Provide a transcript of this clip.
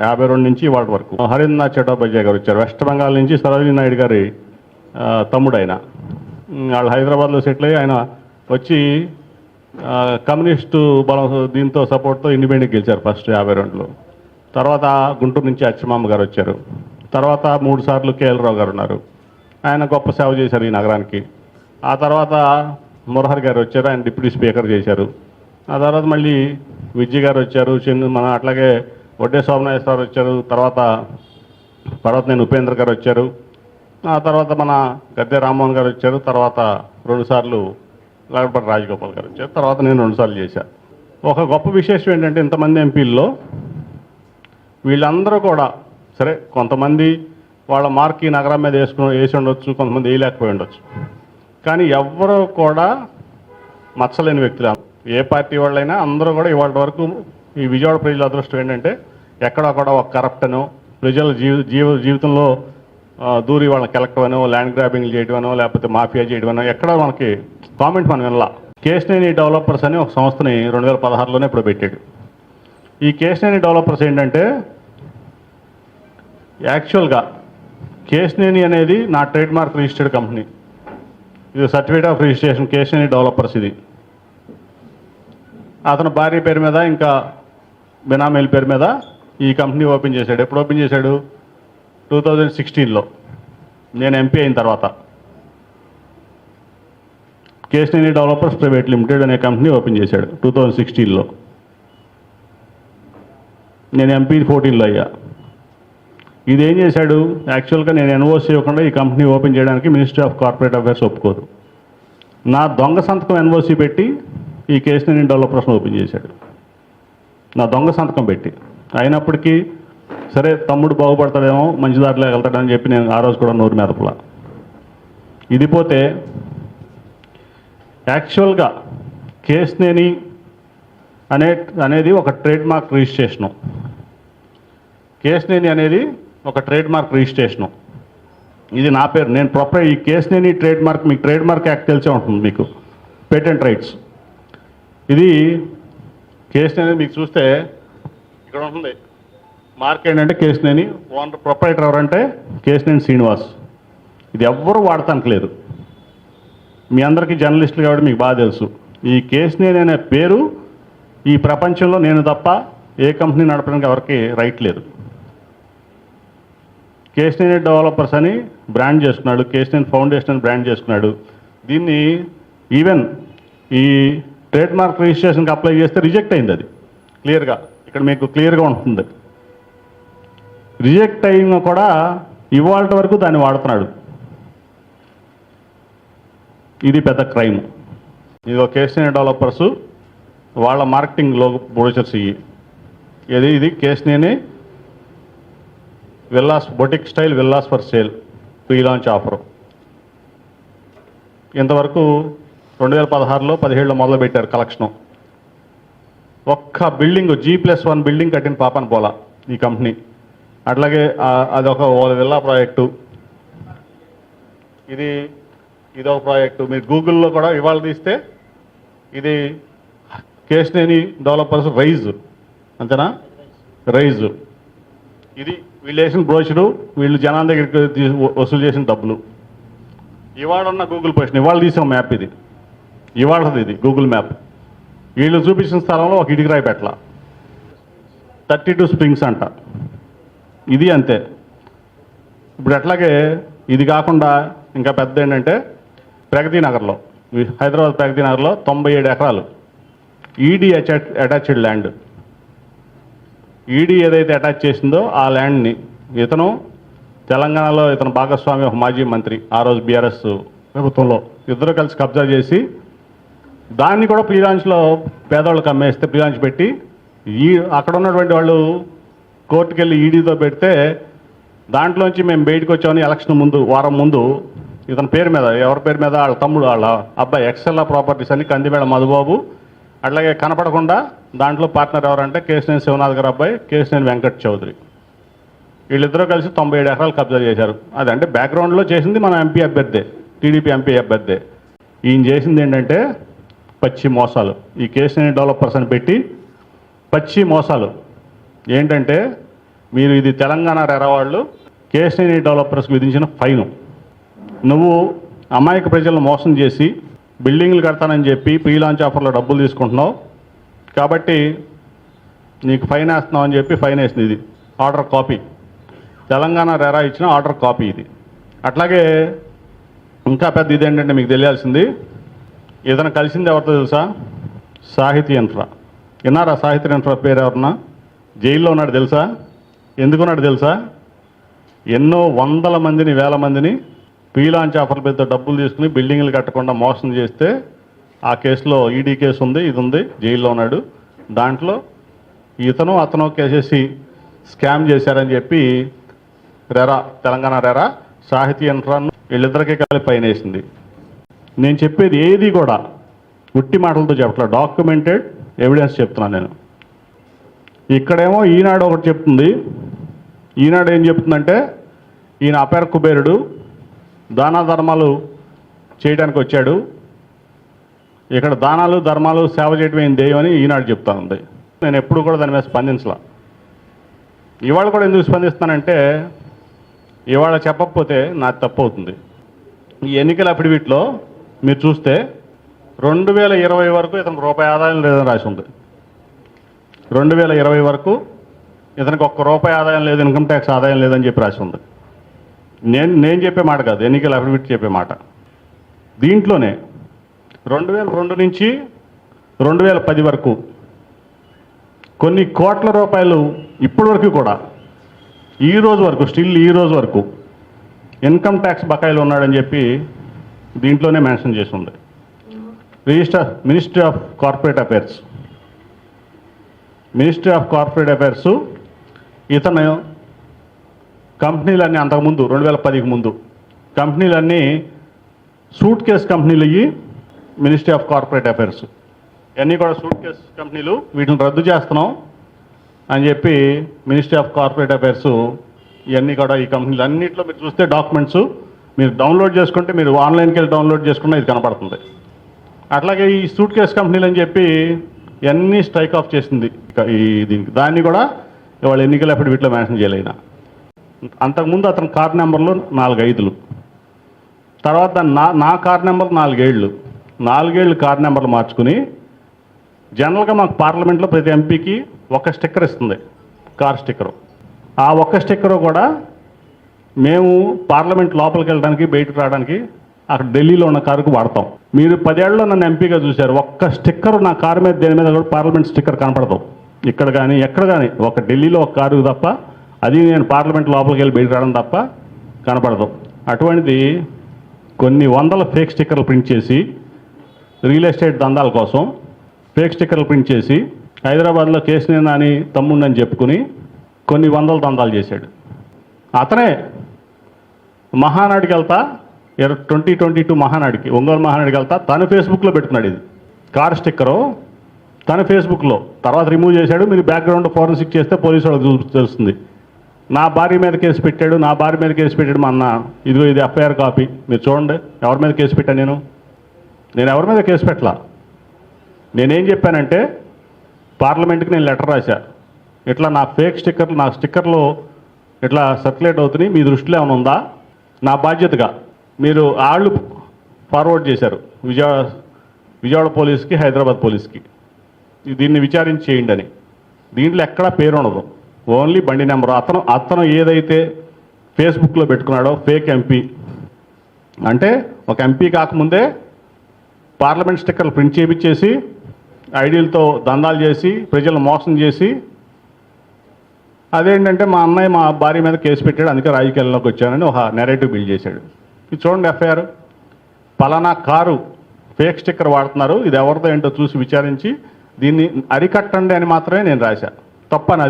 యాభై రెండు నుంచి వాటి వరకు. హరీంద్రనాథ్ చట్టోపాధ్యాయ గారు వచ్చారు. వెస్ట్ బెంగాల్ నుంచి సరోజినీ నాయుడు గారి తమ్ముడు ఆయన వాళ్ళు హైదరాబాద్లో సెటిల్ అయ్యి ఆయన వచ్చి కమ్యూనిస్టు బలం దీంతో సపోర్ట్తో ఇండిపెండెంట్ గెలిచారు ఫస్ట్ యాభై రెండులో. తర్వాత గుంటూరు నుంచి అచ్చమామ గారు వచ్చారు. తర్వాత మూడు సార్లు కేఎల్ రావు గారు ఉన్నారు. ఆయన గొప్ప సేవ చేశారు ఈ నగరానికి. ఆ తర్వాత మురహరి గారు వచ్చారు. ఆయన డిప్యూటీ స్పీకర్ చేశారు. ఆ తర్వాత మళ్ళీ విజయ్ గారు వచ్చారు. చిన్న మన అట్లాగే వడ్డే సోమనాథేశ్వరరావు వచ్చారు తర్వాత తర్వాత నేను ఉపేంద్ర గారు వచ్చారు ఆ తర్వాత మన గద్దె రామ్మోహన్ గారు వచ్చారు తర్వాత రెండుసార్లు లాగపడి రాజగోపాల్ గారు వచ్చారు తర్వాత నేను రెండుసార్లు చేశాను ఒక గొప్ప విశేషం ఏంటంటే ఇంతమంది ఎంపీల్లో వీళ్ళందరూ కూడా సరే కొంతమంది వాళ్ళ మార్క్ ఈ నగరం మీద వేసుకుని వేసి ఉండొచ్చు కొంతమంది వేయలేకపోయి ఉండొచ్చు. కానీ ఎవ్వరూ కూడా మచ్చలేని వ్యక్తులు. ఏ పార్టీ వాళ్ళైనా అందరూ కూడా ఇవాళ వరకు ఈ విజయవాడ ప్రజల అదృష్టం ఏంటంటే ఎక్కడొక్కడ ఒక కరప్టనో ప్రజల జీవ జీవ జీవితంలో దూరి వాళ్ళని కెలక్టమనో ల్యాండ్ గ్రాబింగ్ చేయడమనో లేకపోతే మాఫియా చేయడమనో ఎక్కడ మనకి కామెంట్ మనం వినలా. కేశనేని డెవలపర్స్ అని ఒక సంస్థని రెండు వేల పదహారులోనే ఇప్పుడు పెట్టాడు. ఈ కేశనేని డెవలపర్స్ ఏంటంటే యాక్చువల్గా కేశనేని అనేది నా ట్రేడ్ మార్క్ రిజిస్టర్డ్ కంపెనీ ఇది certificate of registration Kesineni developers ఇది. అతని భార్య పేరు మీద ఇంకా బినామీల పేరు మీద ఈ కంపెనీ ఓపెన్ చేశాడు. ఎప్పుడు ఓపెన్ చేశాడు? టూ థౌజండ్ సిక్స్టీన్లో. నేను ఎంపీ అయిన తర్వాత. కేసినేని డెవలపర్స్ ప్రైవేట్ లిమిటెడ్ అనే కంపెనీ ఓపెన్ చేశాడు టూ థౌజండ్ సిక్స్టీన్లో. నేను ఎంపీ ఫోర్టీన్లో అయ్యా. ఇది ఏం చేశాడు? యాక్చువల్గా నేను ఎన్ఓసి ఇవ్వకుండా ఈ కంపెనీ ఓపెన్ చేయడానికి మినిస్ట్రీ ఆఫ్ కార్పొరేట్ అఫైర్స్ ఒప్పుకోదు నా దొంగ సంతకం ఎన్ఓసి పెట్టి ఈ కేసుని డెవలపర్స్ని ఓపెన్ చేశాడు. నా దొంగ సంతకం పెట్టి. అయినప్పటికీ సరే తమ్ముడు బాగుపడతాడేమో మంచి దారిలో వెళ్తాడని చెప్పి నేను ఆ రోజు కూడా నోరు మెదపలా. ఇది పోతే యాక్చువల్గా కేస్నేని అనే అనేది ఒక ట్రేడ్ మార్క్ రిజిస్ట్రేషను కేస్నేని అనేది ఒక ట్రేడ్ మార్క్ రిజిస్ట్రేషను. ఇది నా పేరు. నేను ప్రాపర్ ఈ కేస్నేని ట్రేడ్ మార్క్ మీకు ట్రేడ్ మార్క్ యాక్ట్ తెలిసే ఉంటుంది మీకు. Patent rights. ఇది కేస్నేని మీకు చూస్తే ఇక్కడ ఉంటుంది మార్క్ ఏంటంటే కేస్నేని ఓనర్ ప్రొపరేటర్ ఎవరంటే కేస్నేని శ్రీనివాస్. ఇది ఎవ్వరూ వాడటానికి లేదు. మీ అందరికీ జర్నలిస్టులు కాబట్టి మీకు బాగా తెలుసు. ఈ కేస్నేని అనే పేరు ఈ ప్రపంచంలో నేను తప్ప ఏ కంపెనీ నడపడానికి ఎవరికి రైట్ లేదు. కేస్నేని డెవలపర్స్ అని బ్రాండ్ చేసుకున్నాడు కేస్నేని ఫౌండేషన్ అని బ్రాండ్ చేసుకున్నాడు దీన్ని ఈవెన్ ఈ ట్రేడ్ మార్క్ రిజిస్ట్రేషన్కి అప్లై చేస్తే రిజెక్ట్ అయింది అది. క్లియర్గా. ఇక్కడ మీకు క్లియర్గా ఉంటుంది. రిజెక్ట్ అయిన కూడా ఇవాళ వరకు దాన్ని వాడుతున్నాడు. ఇది పెద్ద క్రైమ్. ఇది ఒక కేస్నేని డెవలపర్స్ వాళ్ళ మార్కెటింగ్ ప్రొడ్యూసర్స్ ఇవి. ఇది? ఇది Kesineni villas boutique style villas for sale pre launch offer. ఇంతవరకు రెండు వేల పదహారులో పదిహేడులో మొదలు పెట్టారు కలెక్షను. ఒక్క building G plus one building కట్టిన పాపన పోలా ఈ కంపెనీ అట్లాగే అది అదొక విల్లా ప్రాజెక్టు. ఇది ఇదొక ప్రాజెక్టు. మీరు గూగుల్లో కూడా ఇవాళ తీస్తే ఇది కేశనేని డెవలపర్స్ రైజ్ అంతేనా? రైజ్. ఇది వీళ్ళు వేసిన బ్రోషరు వీళ్ళు జనాల దగ్గరికి వసూలు చేసిన డబ్బులు. ఇవాళ ఉన్న గూగుల్ పొజిషన్ ఇవాళ తీసిన మ్యాప్ ఇది. ఇవాళది ఇది గూగుల్ మ్యాప్. వీళ్ళు చూపించిన స్థలంలో ఒక ఇటుకరాయి పెట్టల. థర్టీ టూ స్ప్రింగ్స్ అంట. ఇది అంతే. ఇప్పుడు అట్లాగే ఇది కాకుండా ఇంకా పెద్ద ఏంటంటే ప్రగతి నగర్లో హైదరాబాద్ ప్రగతి నగర్లో తొంభై ఏడు ఎకరాలు ED attach attached land. ED ఏదైతే అటాచ్ చేసిందో ఆ ల్యాండ్ని ఇతను తెలంగాణలో ఇతను భాగస్వామి ఒక మాజీ మంత్రి ఆ రోజు బీఆర్ఎస్ ప్రభుత్వంలో ఇద్దరు కలిసి కబ్జా చేసి దాన్ని కూడా ప్రీలాంచ్లో పేదవాళ్ళకి అమ్మేస్తే ప్రీలాంచ్ పెట్టి ఈ అక్కడ ఉన్నటువంటి వాళ్ళు కోర్టుకు వెళ్ళి ఈడీతో పెడితే దాంట్లోంచి మేము బయటకు వచ్చామని ఎలక్షన్ ముందు వారం ముందు ఇతని పేరు మీద ఎవరి పేరు మీద? వాళ్ళ తమ్ముడు వాళ్ళ అబ్బాయి ఎక్సెల్లా ప్రాపర్టీస్ అని కందిమేడ మధుబాబు. అట్లాగే కనపడకుండా దాంట్లో పార్ట్నర్ ఎవరంటే కేసినేని శివనాథ్ గారు అబ్బాయి కేసినేని వెంకట్ చౌదరి. వీళ్ళిద్దరూ కలిసి తొంభై ఏడు ఎకరాలు కబ్జా చేశారు. అదంటే బ్యాక్గ్రౌండ్లో చేసింది మన ఎంపీ అభ్యర్థే టీడీపీ ఎంపీ అభ్యర్థే. ఈయన చేసింది ఏంటంటే పచ్చి మోసాలు. ఈ కేసుని డెవలపర్స్ అని పెట్టి పచ్చి మోసాలు. ఏంటంటే మీరు ఇది తెలంగాణ రెరవాళ్ళు వాళ్ళు డెవలపర్స్కి విధించిన ఫైను. నువ్వు అమాయక ప్రజలను మోసం చేసి బిల్డింగ్లు కడతానని చెప్పి ప్రీ లాంచ్ ఆఫర్లో డబ్బులు తీసుకుంటున్నావు. కాబట్టి నీకు ఫైన్ వేస్తున్నావు అని చెప్పి ఫైన్ వేసింది ఇది. Order copy. తెలంగాణ రెరా ఇచ్చిన ఆర్డర్ కాపీ ఇది. అట్లాగే ఇంకా పెద్ద ఇది ఏంటంటే మీకు తెలియాల్సింది ఇతను కలిసింది ఎవరితో తెలుసా? సాహితీ ఇన్ఫ్రా విన్నారా సాహిత్య ఇన్ఫ్రా పేరు ఎవరన్నా జైల్లో ఉన్నాడు తెలుసా? ఎందుకున్నాడు తెలుసా? ఎన్నో వందల మందిని వేల మందిని పీలాంచ్ ఆఫర్ పెద్ద డబ్బులు తీసుకుని బిల్డింగ్లు కట్టకుండా మోసం చేస్తే ఆ కేసులో ఈడీ కేసు ఉంది ఇది ఉంది జైల్లో ఉన్నాడు. దాంట్లో ఇతను అతను కేసేసి స్కామ్ చేశారని చెప్పి రెరా తెలంగాణ రెరా సాహితీ యంత్రాన్ని వీళ్ళిద్దరికీ కలిపి పైన వేసింది. నేను చెప్పేది ఏది కూడా ఉట్టి మాటలతో చెప్పట్లేదు డాక్యుమెంటెడ్ ఎవిడెన్స్ చెప్తున్నాను నేను. ఇక్కడేమో ఈనాడు ఒకటి చెప్తుంది. ఈనాడు ఏం చెప్తుందంటే ఈయన అపేర కుబేరుడు దాన ధర్మాలు చేయడానికి వచ్చాడు. ఇక్కడ దానాలు ధర్మాలు సేవ చేయడం ఏం దేయం అని ఈనాడు చెప్తా ఉంది. నేను ఎప్పుడు కూడా దాని మీద స్పందించలా. ఇవాళ కూడా ఎందుకు స్పందిస్తానంటే ఇవాళ చెప్పకపోతే నాకు తప్పు అవుతుంది. ఈ ఎన్నికల అఫిడవిట్లో మీరు చూస్తే రెండు వేల ఇరవై వరకు ఇతనికి రూపాయి ఆదాయం లేదని రాసి ఉంది. రెండు వేల ఇరవై వరకు ఇతనికి ఒక్క రూపాయి ఆదాయం లేదు ఇన్కమ్ ట్యాక్స్ ఆదాయం లేదని చెప్పి రాసి ఉంది. నేను నేను చెప్పే మాట కాదు ఎన్నికల అఫిడవిట్ చెప్పే మాట. దీంట్లోనే రెండు వేల రెండు నుంచి రెండు వేల పది వరకు కొన్ని కోట్ల రూపాయలు ఇప్పటి వరకు కూడా ఈ రోజు వరకు స్టిల్ ఈ రోజు వరకు ఇన్కమ్ ట్యాక్స్ బకాయిలు ఉన్నాడని చెప్పి దీంట్లోనే మెన్షన్ చేసి ఉంది. Register ministry of corporate affairs ministry of corporate affairs ఇతను కంపెనీలన్నీ అంతకుముందు రెండు వేల పదికి ముందు కంపెనీలన్నీ సూట్ కేస్ కంపెనీలు ఇవి మినిస్ట్రీ ఆఫ్ కార్పొరేట్ అఫైర్స్ ఇవన్నీ కూడా సూట్ కేస్ కంపెనీలు వీటిని రద్దు చేస్తున్నాం అని చెప్పి మినిస్ట్రీ ఆఫ్ కార్పొరేట్ అఫైర్స్ ఇవన్నీ కూడా ఈ కంపెనీలు అన్నింటిలో మీరు చూస్తే డాక్యుమెంట్స్ మీరు డౌన్లోడ్ చేసుకుంటే మీరు ఆన్లైన్కి వెళ్ళి డౌన్లోడ్ చేసుకున్నా ఇది కనపడుతుంది. అట్లాగే ఈ సూట్ కేస్ కంపెనీలు అని చెప్పి ఇవన్నీ స్ట్రైక్ ఆఫ్ చేసింది ఈ దీనికి. దాన్ని కూడా ఇవాళ ఎప్పుడు వీటిలో మెన్షన్ చేయలేన. అంతకుముందు అతని కార్ నెంబర్లు నాలుగు ఐదులు తర్వాత నా నా కార్ నెంబర్ నాలుగేళ్ళు నాలుగేళ్ళు కార్ నెంబర్లు మార్చుకుని జనరల్గా మాకు పార్లమెంట్లో ప్రతి ఎంపీకి ఒక స్టిక్కర్ ఇస్తుంది. కార్ స్టిక్కరు ఆ ఒక్క స్టిక్కరు కూడా మేము పార్లమెంట్ లోపలికి వెళ్ళడానికి బయటకు రావడానికి అక్కడ ఢిల్లీలో ఉన్న కారుకు వాడతాం. మీరు పదేళ్ళలో నన్ను ఎంపీగా చూశారు. ఒక్క స్టిక్కర్ నా కారు మీద దేని మీద కూడా పార్లమెంట్ స్టిక్కర్ కనపడదు. ఇక్కడ కానీ ఎక్కడ కానీ ఒక ఢిల్లీలో ఒక కారు తప్ప అది నేను పార్లమెంట్ లోపలికి వెళ్ళి బయటకు రావడం తప్ప కనపడదు. అటువంటిది కొన్ని వందల ఫేక్ స్టిక్కర్లు ప్రింట్ చేసి రియల్ ఎస్టేట్ దందాల కోసం ఫేక్ స్టిక్కర్లు ప్రింట్ చేసి హైదరాబాద్లో కేసునే అని తమ్ముండని చెప్పుకుని కొన్ని వందల దందాలు చేశాడు. అతనే మహానాడికి వెళ్తా ట్వంటీ ట్వంటీ టూ మహానాడికి ఒంగోలు మహానాడికి వెళ్తా. తను ఫేస్బుక్లో పెట్టుకున్నాడు ఇది. Car sticker. తన ఫేస్బుక్లో. తర్వాత రిమూవ్ చేశాడు. మీరు బ్యాక్గ్రౌండ్ ఫోరెన్సిక్ చేస్తే పోలీసు వాళ్ళకి తెలుస్తుంది. నా భార్య మీద కేసు పెట్టాడు. నా భార్య మీద కేసు పెట్టాడు మా అన్న. ఇదిగో ఇది ఎఫ్ఐఆర్ కాపీ. మీరు చూడండి. ఎవరి మీద కేసు పెట్టాను నేను? నేను ఎవరి మీద కేసు పెట్టలా? నేనేం చెప్పానంటే పార్లమెంట్కి నేను లెటర్ రాశా. ఇట్లా నా ఫేక్ స్టిక్కర్లు నా స్టిక్కర్లు ఇట్లా సర్క్యులేట్ అవుతున్నాయి. మీ దృష్టిలో ఏమైనా ఉందా? నా బాధ్యతగా మీరు వాళ్ళు ఫార్వర్డ్ చేశారు. విజయవాడ విజయవాడ పోలీస్కి హైదరాబాద్ పోలీస్కి. దీన్ని విచారించి చేయండి అని. దీంట్లో ఎక్కడా పేరు ఉండదు. ఓన్లీ బండి నెంబర్. అతను అతను ఏదైతే ఫేస్బుక్లో పెట్టుకున్నాడో ఫేక్ ఎంపీ. అంటే ఒక ఎంపీ కాకముందే పార్లమెంట్ స్టిక్కర్లు ప్రింట్ చేయించేసి ఐడీలతో దందాలు చేసి ప్రజలను మోసం చేసి అదేంటంటే మా అన్నయ్య మా భార్య మీద కేసు పెట్టాడు అందుకే రాజకీయాల్లోకి వచ్చానని ఒక నెరేటివ్ బిల్డ్ చేశాడు. ఇది చూడండి ఎఫ్ఐఆర్. పలానా కారు ఫేక్ స్టిక్కర్ వాడుతున్నారు ఇది ఎవరిదో ఏంటో చూసి విచారించి దీన్ని అరికట్టండి అని మాత్రమే నేను రాశా. తప్పనది.